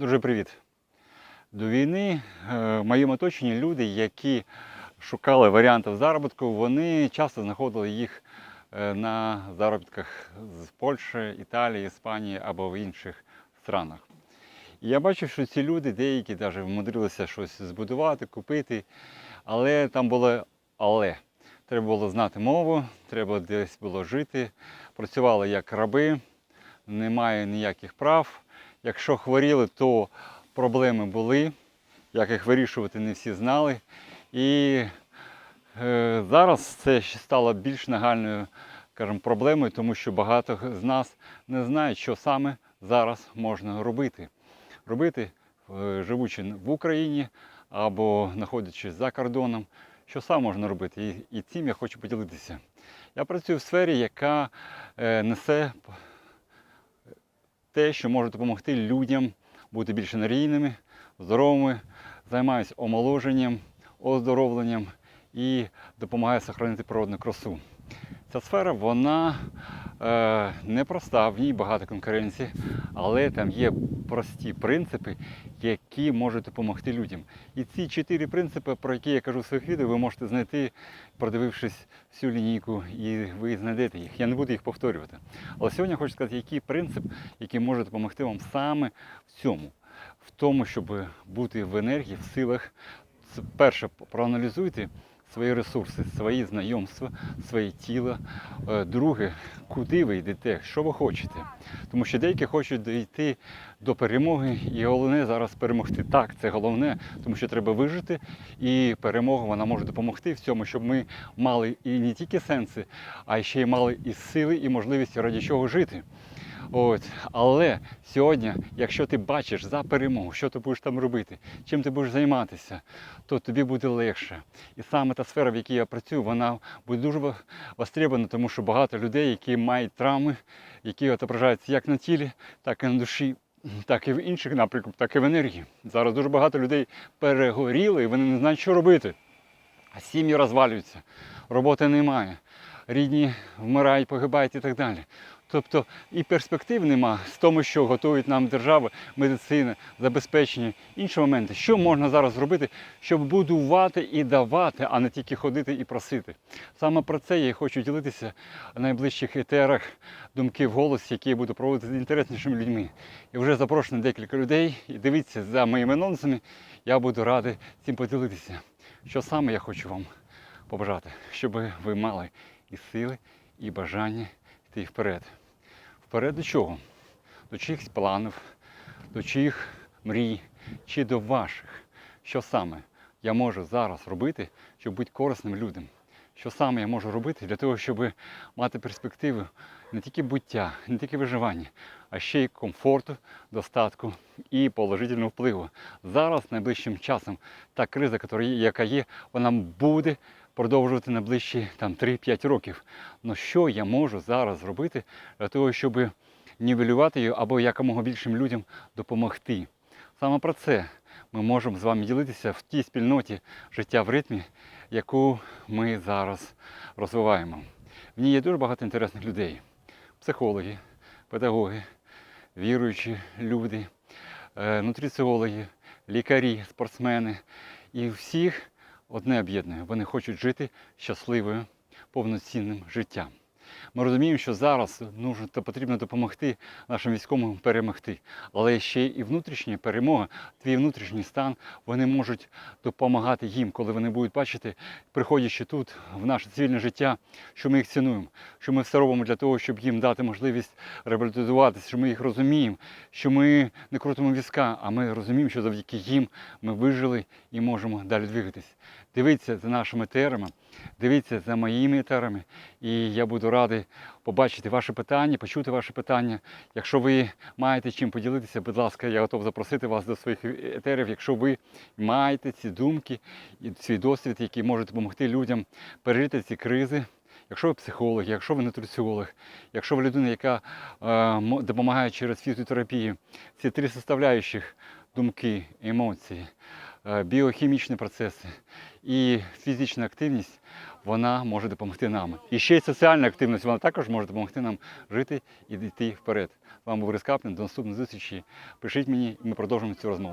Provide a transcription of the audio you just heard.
Друже, привіт. До війни е, в моєму оточенні люди, які шукали варіантів заробітку, вони часто знаходили їх е, на заробітках з Польщі, Італії, Іспанії або в інших странах. І я бачив, що ці люди, деякі навіть вмудрилися щось збудувати, купити, але там було але. Треба було знати мову, треба десь було жити. Працювали як раби, немає ніяких прав. Якщо хворіли, то проблеми були, як їх вирішувати не всі знали. І е, зараз це стало більш нагальною скажімо, проблемою, тому що багато з нас не знають, що саме зараз можна робити. Робити, е, живучи в Україні або знаходячись за кордоном, що саме можна робити. І, і цим я хочу поділитися. Я працюю в сфері, яка е, несе те, що може допомогти людям бути більш енергійними, здоровими, займаюся омоложенням, оздоровленням і допомагає сохранити природну красу. Ця сфера вона е, непроста, в ній багато конкуренції, але там є прості принципи, які можуть допомогти людям. І ці чотири принципи, про які я кажу в своїх відео, ви можете знайти, продивившись всю лінійку, і ви знайдете їх. Я не буду їх повторювати. Але сьогодні я хочу сказати, який принцип, який може допомогти вам саме в цьому, в тому, щоб бути в енергії, в силах. Перше, проаналізуйте свої ресурси, свої знайомства, своє тіло. Е, Друге, куди ви йдете, що ви хочете. Тому що деякі хочуть дійти до перемоги, і головне зараз перемогти. Так, це головне, тому що треба вижити, і перемога вона може допомогти в цьому, щоб ми мали і не тільки сенси, а ще й мали і сили, і можливість раді чого жити. От. Але сьогодні, якщо ти бачиш за перемогу, що ти будеш там робити, чим ти будеш займатися, то тобі буде легше. І саме та сфера, в якій я працюю, вона буде дуже ва- востребована, тому що багато людей, які мають травми, які відображаються як на тілі, так і на душі. Так і в інших напрямках, так і в енергії. Зараз дуже багато людей перегоріли і вони не знають, що робити. А сім'ї розвалюються, роботи немає, рідні вмирають, погибають і так далі. Тобто і перспектив нема з тому, що готують нам держава, медицина, забезпечення, інші моменти. Що можна зараз зробити, щоб будувати і давати, а не тільки ходити і просити. Саме про це я і хочу ділитися в найближчих етерах думки в голос, які я буду проводити з інтереснішими людьми. І вже запрошено декілька людей. І дивіться за моїми анонсами, я буду радий цим поділитися. Що саме я хочу вам побажати, щоб ви мали і сили, і бажання йти вперед. Вперед до чого? До чиїхось планів, до чиїх мрій чи до ваших. Що саме я можу зараз робити, щоб бути корисним людям? Що саме я можу робити для того, щоб мати перспективу не тільки буття, не тільки виживання, а ще й комфорту, достатку і положительного впливу. Зараз, найближчим часом, та криза, яка є, вона буде продовжувати найближчі там 3-5 років. Ну що я можу зараз зробити для того, щоб нівелювати її або якомога більшим людям допомогти? Саме про це ми можемо з вами ділитися в тій спільноті життя в ритмі, яку ми зараз розвиваємо. В ній є дуже багато інтересних людей: психологи, педагоги, віруючі люди, е, нутриціологи, лікарі, спортсмени. І всіх одне об'єднує. Вони хочуть жити щасливою, повноцінним життям. Ми розуміємо, що зараз нужно потрібно допомогти нашим військовим перемогти, але ще і внутрішня перемога, твій внутрішній стан, вони можуть допомагати їм, коли вони будуть бачити, приходячи тут, в наше цивільне життя, що ми їх цінуємо, що ми все робимо для того, щоб їм дати можливість реабілітуватися, що ми їх розуміємо, що ми не крутимо візка, а ми розуміємо, що завдяки їм ми вижили і можемо далі двигатись. Дивіться за нашими терами, дивіться за моїми етерами, і я буду радий побачити ваші питання, почути ваші питання. Якщо ви маєте чим поділитися, будь ласка, я готов запросити вас до своїх етерів. Якщо ви маєте ці думки і свій досвід, який може допомогти людям пережити ці кризи. Якщо ви психолог, якщо ви нутриціолог, якщо ви людина, яка е, допомагає через фізіотерапію, ці три составляючих думки, емоції, біохімічні процеси і фізична активність, вона може допомогти нам. І ще й соціальна активність вона також може допомогти нам жити і йти вперед. Вам був Борис До наступної зустрічі. Пишіть мені, і ми продовжимо цю розмову.